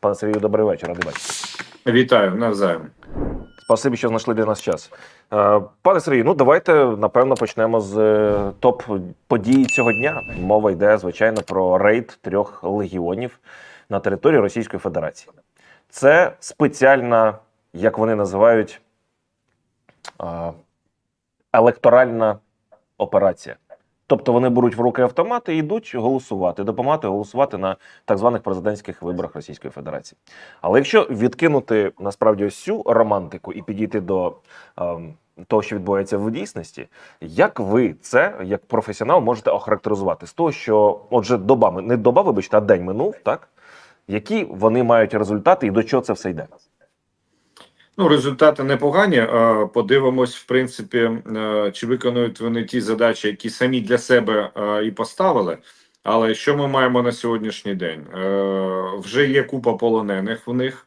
Пане Сергію, добрий вечір, радий бачити. Вітаю навзаєм. Спасибі, що знайшли для нас час. Е, Пане Сергію, ну давайте напевно почнемо з е, топ подій цього дня. Мова йде, звичайно, про рейд трьох легіонів на території Російської Федерації. Це спеціальна, як вони називають, е, електоральна операція. Тобто вони беруть в руки автомати і йдуть голосувати, допомагати голосувати на так званих президентських виборах Російської Федерації. Але якщо відкинути насправді ось цю романтику і підійти до ем, того, що відбувається в дійсності, як ви це як професіонал можете охарактеризувати з того, що отже, доба не доба, вибачте, а день минув, так які вони мають результати і до чого це все йде? Ну, результати непогані. Подивимось, в принципі, е, чи виконують вони ті задачі, які самі для себе е, і поставили. Але що ми маємо на сьогоднішній день? Е, Вже є купа полонених в них,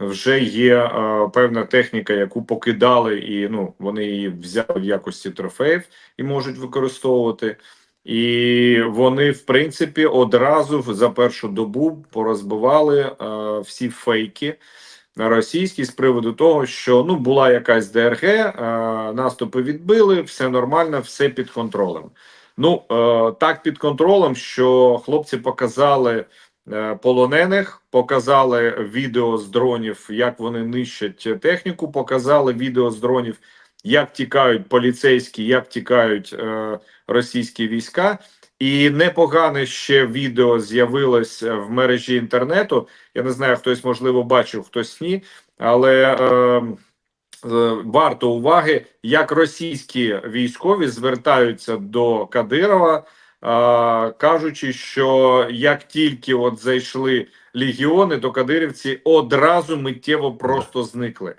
вже є певна техніка, яку покидали, і ну вони її взяли в якості трофеїв і можуть використовувати. І вони, в принципі, одразу за першу добу порозбивали всі фейки російські з приводу того, що ну була якась ДРГ, е, наступи відбили, все нормально, все під контролем. Ну е, так під контролем, що хлопці показали е, полонених, показали відео з дронів, як вони нищать техніку, показали відео з дронів, як тікають поліцейські, як тікають е, російські війська. І непогане ще відео з'явилось в мережі інтернету. Я не знаю, хтось можливо бачив, хтось ні, але е, е, варто уваги, як російські військові звертаються до Кадирова, е, кажучи, що як тільки от зайшли легіони, то кадирівці одразу миттєво просто зникли.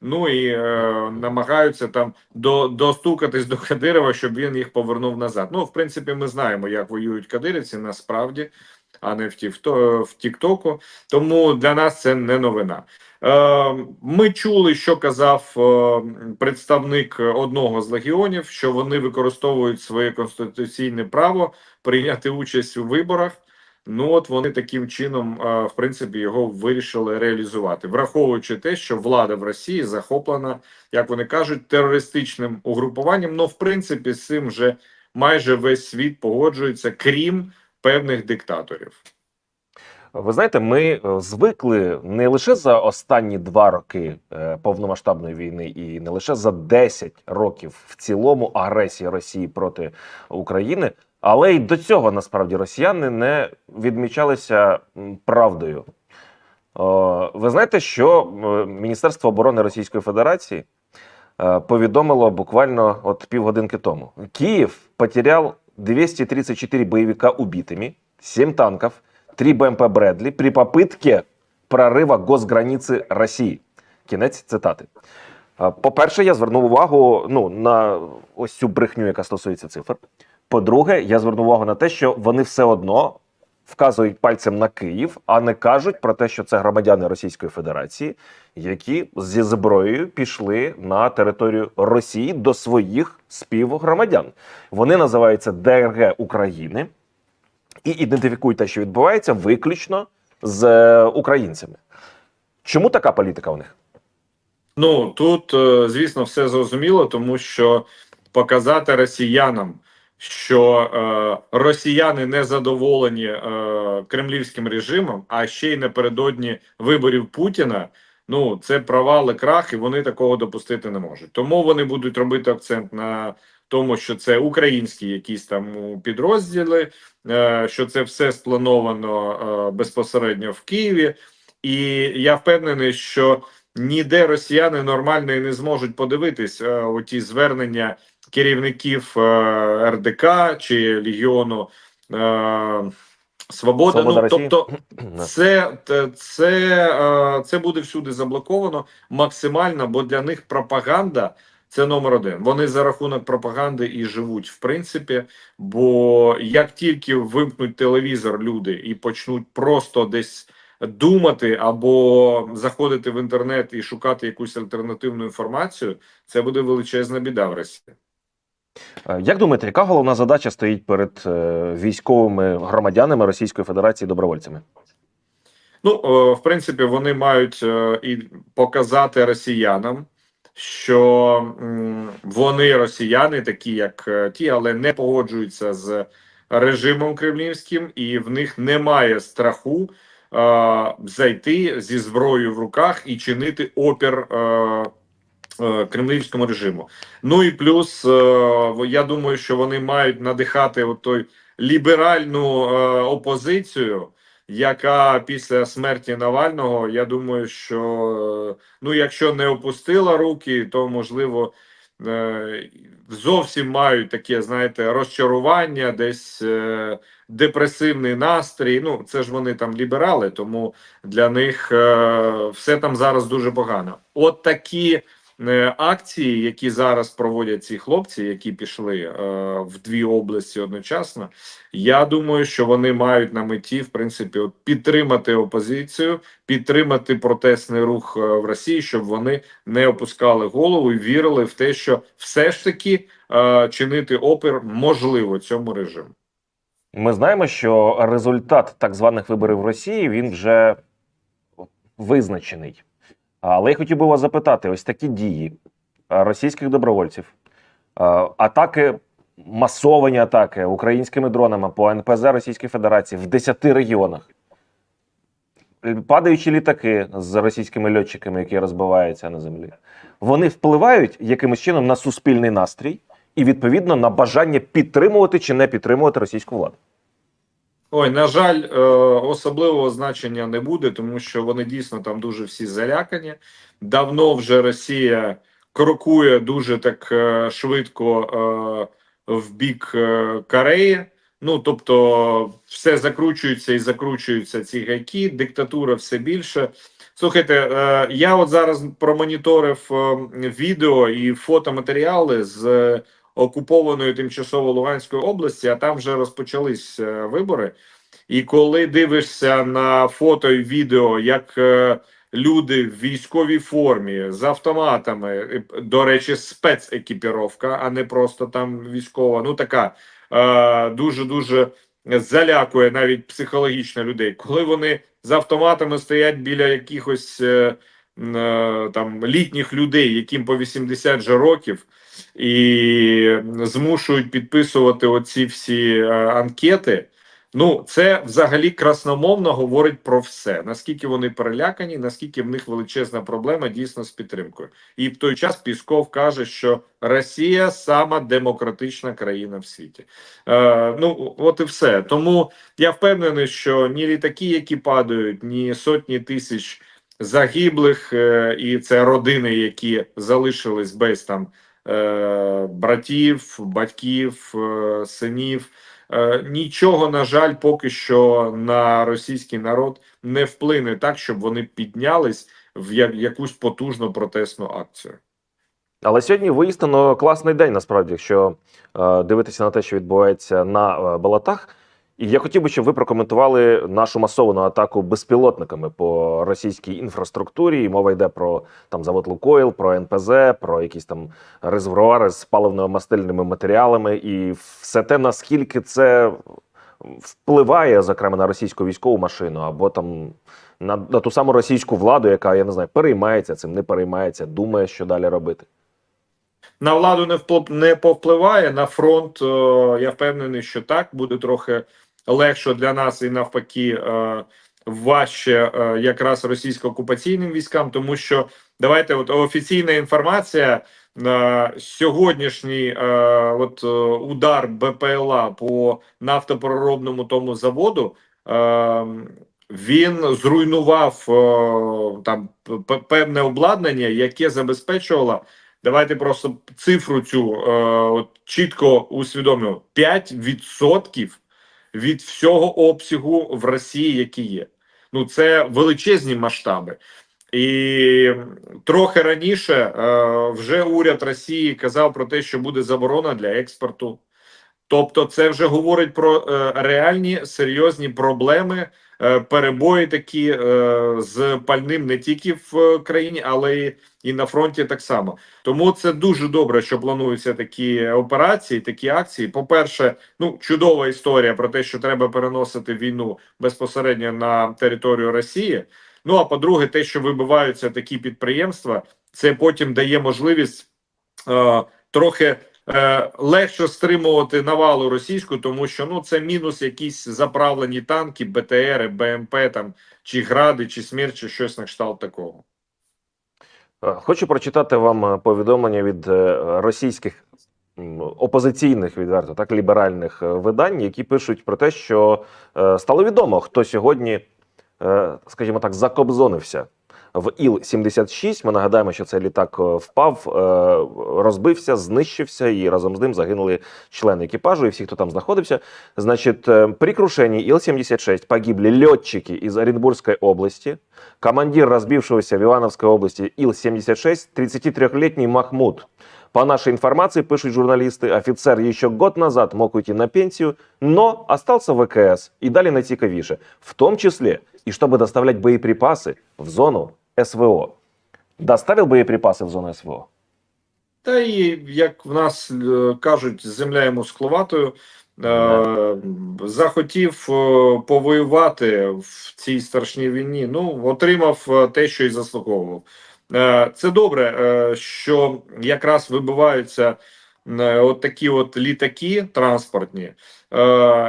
Ну і е, намагаються там до, достукатись до Кадирова, щоб він їх повернув назад. Ну, в принципі, ми знаємо, як воюють кадирівці насправді, а не в Тівто- в Тіктоку. Тому для нас це не новина. Е, ми чули, що казав е, представник одного з легіонів, що вони використовують своє конституційне право прийняти участь у виборах. Ну от вони таким чином, в принципі, його вирішили реалізувати, враховуючи те, що влада в Росії захоплена, як вони кажуть, терористичним угрупуванням. Ну, в принципі, з цим вже майже весь світ погоджується, крім певних диктаторів. Ви знаєте, ми е, звикли не лише за останні два роки е, повномасштабної війни, і не лише за 10 років в цілому агресії Росії проти України, але й до цього насправді росіяни не відмічалися правдою. Ви знаєте, що Міністерство оборони Російської Федерації е, повідомило буквально от півгодинки тому: Київ потеряв 234 боевика убитыми, 7 танков, 3 БМП Бредлі при попытке прорива госграниці Росії. Кінець цитати. Е, По-перше, я звернув увагу ну, на ось цю брехню, яка стосується цифр. По-друге, я звернув увагу на те, що вони все одно вказують пальцем на Київ, а не кажуть про те, що це громадяни Російської Федерації, які зі зброєю пішли на територію Росії до своїх співгромадян. Вони називаються ДРГ України і ідентифікують те, що відбувається, виключно з е, українцями. Чому така політика у них? Ну тут, е, звісно, все зрозуміло, тому що показати росіянам, що е, росіяни не задоволені е, кремлівським режимом, а ще й напередодні виборів Путіна. Ну це провал і крах, і вони такого допустити не можуть. Тому вони будуть робити акцент на тому, що це українські якісь там підрозділи, е, що це все сплановано е, безпосередньо в Києві. І я впевнений, що ніде росіяни нормально і не зможуть подивитись е, у звернення керівників е, РДК чи Легіону е, Свобода. Свобода Ну, тобто, це, це, це, е, це буде всюди заблоковано максимально, бо для них пропаганда це номер один. Вони за рахунок пропаганди і живуть, в принципі. Бо як тільки вимкнуть телевізор люди і почнуть просто десь думати або заходити в інтернет і шукати якусь альтернативну інформацію, це буде величезна біда в Росії. Е, Як думаєте, яка головна задача стоїть перед е, військовими громадянами Російської Федерації добровольцями? Ну, е, в принципі, вони мають і показати росіянам, що вони росіяни, такі як ті, але не погоджуються з режимом кремлівським, і в них немає страху зайти зі зброєю в руках і чинити опір. Е, Кремлівському режиму. Ну і плюс, е, я думаю, що вони мають надихати той ліберальну е, опозицію, яка після смерті Навального, я думаю, що ну, якщо не опустила руки, то можливо зовсім мають таке, знаєте, розчарування, десь депресивний настрій. Ну, це ж вони там ліберали, тому для них все там зараз дуже погано. От такі. Е, Акції, які зараз проводять ці хлопці, які пішли е, в дві області одночасно, я думаю, що вони мають на меті, в принципі, підтримати опозицію, підтримати протестний рух е, в Росії, щоб вони не опускали голову і вірили в те, що все ж таки чинити опір можливо цьому режиму. Ми знаємо, що результат так званих виборів в Росії він вже визначений. Але я хотів би вас запитати: ось такі дії е, російських добровольців, е, атаки, масовані атаки українськими дронами по НПЗ Російської Федерації в 10 регіонах, е, падаючі літаки з російськими льотчиками, які розбиваються на землі, вони впливають якимось чином на суспільний настрій і відповідно на бажання підтримувати чи не підтримувати російську владу. Ой, на жаль, е, особливого значення не буде, тому що вони дійсно там дуже всі залякані. Давно вже Росія крокує дуже так е, швидко е, в бік Кореї. Ну тобто, все закручується і закручуються ці гайки, диктатура все більше. Слухайте, я от зараз промоніторив е, відео і фотоматеріали з окупованої тимчасово Луганської області, а там вже розпочались е, вибори. І коли дивишся на фото і відео, як е, люди в військовій формі з автоматами, до речі, спецекіпіровка, а не просто там військова, ну така дуже дуже залякує навіть психологічно людей, коли вони з автоматами стоять біля якихось е, там літніх людей, яким по 80 же років, і змушують підписувати оці всі е, анкети. Ну, це взагалі красномовно говорить про все. Наскільки вони перелякані, наскільки в них величезна проблема дійсно з підтримкою. І в той час Пісков каже, що Росія сама демократична країна в світі. Е, ну, от і все. Тому я впевнений, що ні літаки, які падають, ні сотні тисяч загиблих, е, і це родини, які залишились без там е, братів, батьків, е, синів. Нічого, на жаль, поки що на російський народ не вплине так, щоб вони піднялись в якусь потужну протестну акцію. Але сьогодні воістину класний день, насправді, якщо дивитися на те, що відбувається на болотах. І я хотів би, щоб ви прокоментували нашу масовану атаку безпілотниками по російській інфраструктурі. І мова йде про там завод Лукойл, про НПЗ, про якісь там резервуари з паливно-мастильними матеріалами, і все те, наскільки це впливає, зокрема, на російську військову машину, або там на, на ту саму російську владу, яка я не знаю, переймається цим, не переймається, думає, що далі робити. На владу не не повпливає на фронт. е, Я впевнений, що так буде трохи легше для нас і навпаки е, важче е, якраз російсько-окупаційним військам, тому що давайте, от офіційна інформація. е, Сьогоднішній от удар БПЛА по нафтопроробному тому заводу він зруйнував там певне обладнання, яке забезпечувало Давайте просто цифру цю от чітко усвідомлюємо: 5% від всього обсягу в Росії, який є. Ну це величезні масштаби. І трохи раніше е, вже уряд Росії казав про те, що буде заборона для експорту. Тобто, це вже говорить про е, реальні серйозні проблеми перебої такі е, з пальним не тільки в е, країні, але і на фронті так само. Тому це дуже добре, що плануються такі операції, такі акції. По-перше, ну чудова історія про те, що треба переносити війну безпосередньо на територію Росії. Ну а по-друге, те, що вибиваються такі підприємства, це потім дає можливість е, трохи е, легше стримувати навалу російську, тому що ну це мінус якісь заправлені танки, БТРи, БМП там чи гради, чи смерть, чи щось на кшталт такого. Е, Хочу прочитати вам е, повідомлення від російських опозиційних відверто так ліберальних видань, які пишуть про те, що стало відомо, хто сьогодні, скажімо так, закобзонився в Іл-76. Ми нагадаємо, що цей літак е, впав, е, розбився, знищився, і разом з ним загинули члени екіпажу і всі, хто там знаходився. Значит, э, при крушении Ил-76 погибли летчики из Оренбургской области, командир разбившегося в Ивановской области Ил-76, 33-летний Махмуд. По нашей информации, пишут журналисты, офицер еще год назад мог уйти на пенсию, но остался в ВКС и дали найти Кавише, в том числе и чтобы доставлять боеприпасы в зону СВО. Доставил боеприпасы в зону СВО? Та і як в нас е, кажуть, земля йому скловатою. Е, захотів е, повоювати в цій страшній війні. Ну, отримав те, що й заслуговував. Це добре, що якраз вибиваються от такі от літаки транспортні,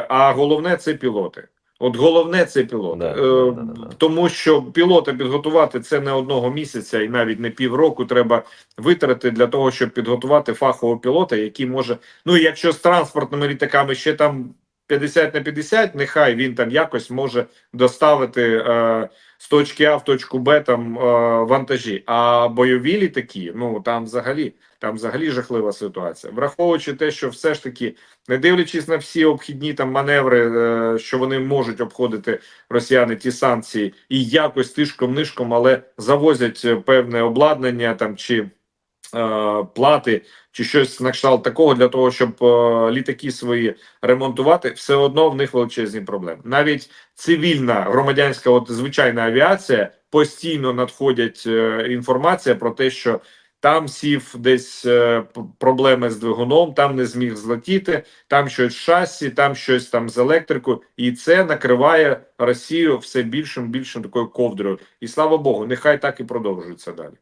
а головне це пілоти. От головне це пілоти. Да, Е, да, да, да, да. Тому що пілота підготувати це не одного місяця і навіть не півроку треба витрати для того, щоб підготувати фахового пілота, який може. Ну, якщо з транспортними літаками ще там 50 на 50, нехай він там якось може доставити е, з точки А в точку Б там е, вантажі. А бойові літаки, ну там взагалі. Там взагалі жахлива ситуація, враховуючи те, що все ж таки, не дивлячись на всі обхідні там маневри, е, що вони можуть обходити росіяни ті санкції, і якось тишком нишком, але завозять е, певне обладнання там чи плати, чи щось на кшталт такого для того, щоб е, літаки свої ремонтувати, все одно в них величезні проблеми. Навіть цивільна громадянська, от звичайна авіація постійно надходять е, інформація про те, що там сів десь е, проблеми з двигуном, там не зміг злетіти, там щось з шасі, там щось там з електрикою, і це накриває Росію все більшим більшим такою ковдрою. І слава Богу, нехай так і продовжується далі.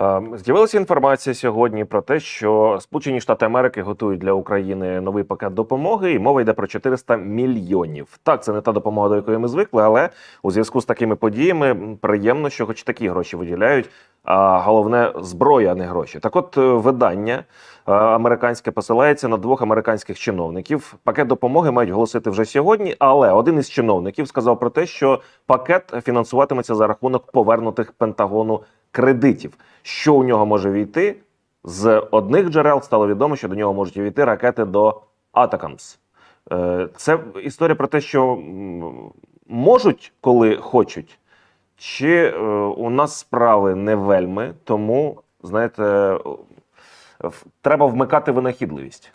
Е, З'явилася інформація сьогодні про те, що Сполучені Штати Америки готують для України новий пакет допомоги, і мова йде про 400 мільйонів. Так, це не та допомога, до якої ми звикли, але у зв'язку з такими подіями приємно, що хоч такі гроші виділяють. А головне зброя, а не гроші. Так, от е, видання е, американське посилається на двох американських чиновників. Пакет допомоги мають оголосити вже сьогодні. Але один із чиновників сказав про те, що пакет фінансуватиметься за рахунок повернутих Пентагону кредитів. Що у нього може війти? З одних джерел стало відомо, що до нього можуть увійти ракети до Атакамс. Е, Це історія про те, що можуть, коли хочуть, чи е, у нас справи не вельми, тому, знаєте, треба вмикати винахідливість.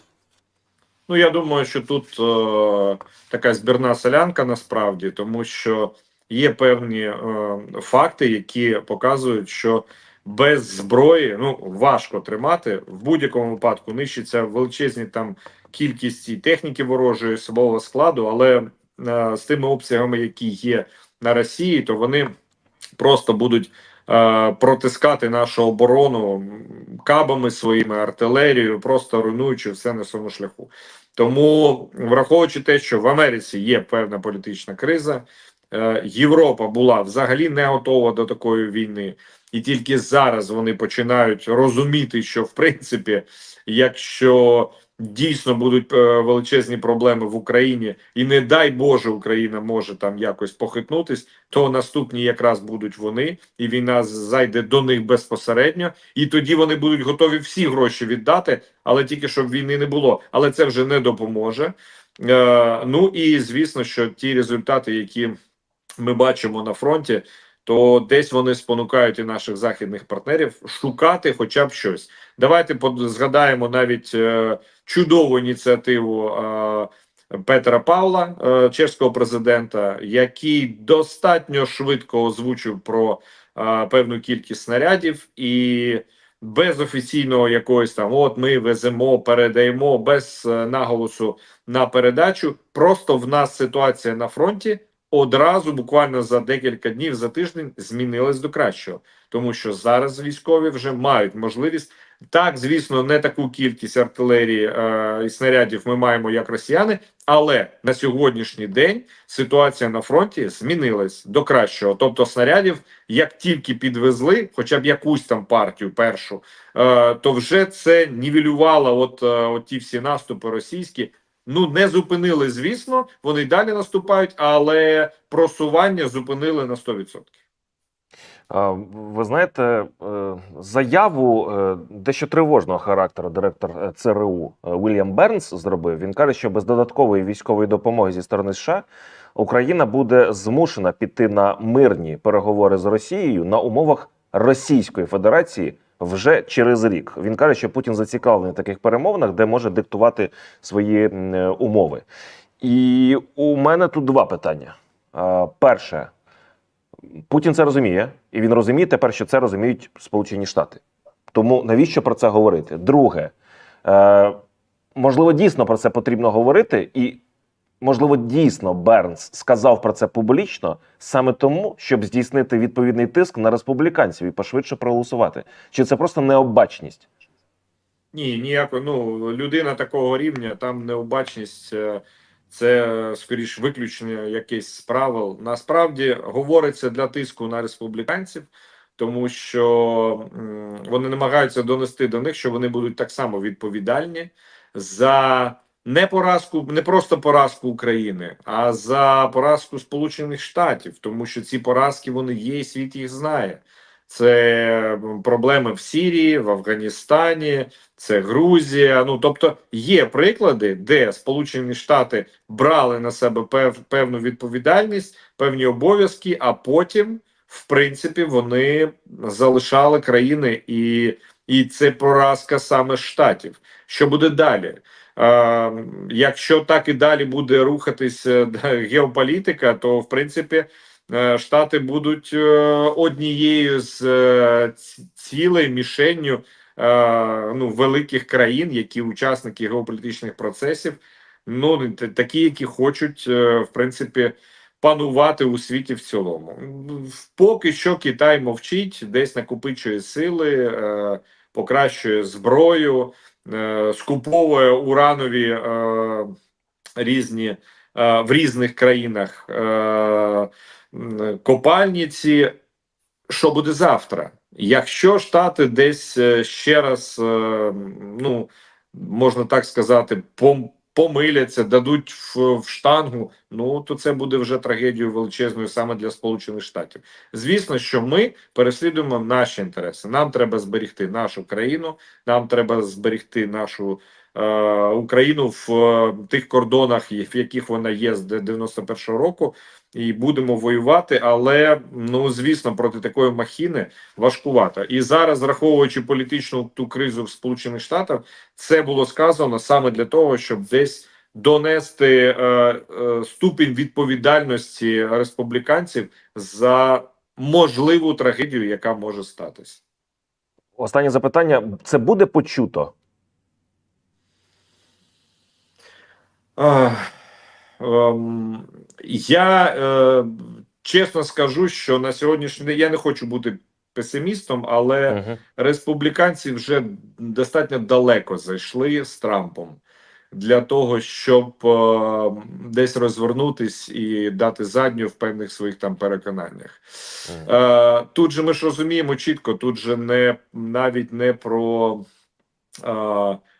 Ну я думаю, що тут е, така збірна селянка насправді, тому що є певні е, факти, які показують, що без зброї ну важко тримати в будь-якому випадку. Нищиться величезні там кількість техніки ворожої особового складу, але е, з тими обсягами, які є на Росії, то вони просто будуть е, протискати нашу оборону кабами своїми артилерією, просто руйнуючи все на своєму шляху. Тому, враховуючи те, що в Америці є певна політична криза, Європа була взагалі не готова до такої війни, і тільки зараз вони починають розуміти, що в принципі, якщо дійсно будуть е, величезні проблеми в Україні, і не дай Боже, Україна може там якось похитнутись, то наступні якраз будуть вони, і війна зайде до них безпосередньо, і тоді вони будуть готові всі гроші віддати, але тільки щоб війни не було. Але це вже не допоможе. Е, ну і звісно, що ті результати, які ми бачимо на фронті, то десь вони спонукають і наших західних партнерів шукати хоча б щось. Давайте згадаємо навіть е, чудову ініціативу е, Петра Павла, е, чеського президента, який достатньо швидко озвучив про певну кількість снарядів і без офіційного якогось там, от ми веземо, передаємо, без наголосу на передачу. Просто в нас ситуація на фронті одразу, буквально за декілька днів, за тиждень, змінилась до кращого, тому що зараз військові вже мають можливість. Так, звісно, не таку кількість артилерії е, і снарядів ми маємо, як росіяни, але на сьогоднішній день ситуація на фронті змінилась до кращого. Тобто, снарядів, як тільки підвезли, хоча б якусь там партію першу, е, то вже це нівелювало от, е, от ті всі наступи російські. Ну не зупинили, звісно, вони й далі наступають, але просування зупинили на 100%. Ви знаєте, е, заяву е, дещо тривожного характеру директор е, ЦРУ Вільям Бернс зробив. Він каже, що без додаткової військової допомоги зі сторони США Україна буде змушена піти на мирні переговори з Росією на умовах Російської Федерації вже через рік. Він каже, що Путін зацікавлений в таких перемовинах, де може диктувати свої е, умови. І у мене тут два питання. Перше. Путін це розуміє, і він розуміє тепер, що це розуміють Сполучені Штати. Тому навіщо про це говорити? Друге, е, можливо, дійсно про це потрібно говорити, і можливо, дійсно Бернс сказав про це публічно саме тому, щоб здійснити відповідний тиск на республіканців і пошвидше проголосувати. Чи це просто необачність? Ні, ніяко. Ну людина такого рівня, там необачність. е, Це скоріш виключення якесь з правил. Насправді говориться для тиску на республіканців, тому що вони намагаються донести до них, що вони будуть так само відповідальні за не поразку, не просто поразку України, а за поразку Сполучених Штатів, тому що ці поразки вони є, і світ їх знає. Це проблеми в Сирії, в Афганістані, це Грузія. Ну тобто є приклади, де Сполучені Штати брали на себе пев, певну відповідальність, певні обов'язки, а потім, в принципі, вони залишали країни, і, і це поразка саме штатів. Що буде далі? Якщо так і далі буде рухатись е, геополітика, то в принципі. Е, Штати будуть е, однією з цілей мішенню ну, великих країн, які учасники геополітичних процесів, ну такі, які хочуть, в принципі, панувати у світі в цілому. Поки що Китай мовчить, десь накопичує сили, покращує зброю, скуповує уранові е, різні е, в різних країнах. Е, копальниці. Що буде завтра? Якщо Штати десь е, ще раз, е, ну можна так сказати, помиляться, дадуть в, в штангу, ну то це буде вже трагедією величезною саме для Сполучених Штатів. Звісно, що ми переслідуємо наші інтереси. Нам треба зберігти нашу країну, нам треба зберігти нашу е, Україну в е, тих кордонах, в яких вона є з 91-го року і будемо воювати, але ну звісно, проти такої махіни важкувато. І зараз, враховуючи політичну ту кризу в Сполучених Штатах, це було сказано саме для того, щоб десь донести е, е, ступінь відповідальності республіканців за можливу трагедію, яка може статись. Останнє запитання: це буде почуто? Ах, я е, чесно скажу, що на сьогоднішній день я не хочу бути песимістом, але Угу. республіканці вже достатньо далеко зайшли з Трампом для того, щоб е, десь розвернутись і дати задню в певних своїх там переконаннях. Е, тут же ми ж розуміємо чітко, тут же не навіть не про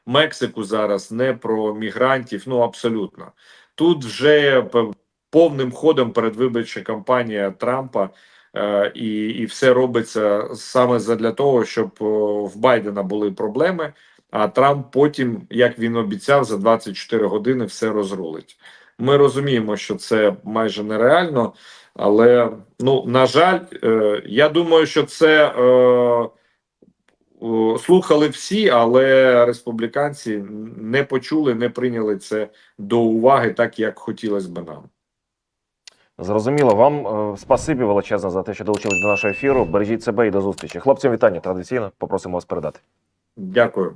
Мексику зараз, не про мігрантів. Ну абсолютно тут вже повним ходом передвиборча кампанія Трампа. Е, і, і все робиться саме задля того, щоб в Байдена були проблеми. А Трамп потім, як він обіцяв, за 24 години все розрулить. Ми розуміємо, що це майже нереально, але ну на жаль, е, я думаю, що це е, слухали всі, але республіканці не почули, не прийняли це до уваги, так як хотілося б нам. Зрозуміло. Вам е, спасибі величезне за те, що долучились до нашого ефіру. Бережіть себе і до зустрічі. Хлопцям вітання традиційно. Попросимо вас передати. Дякую.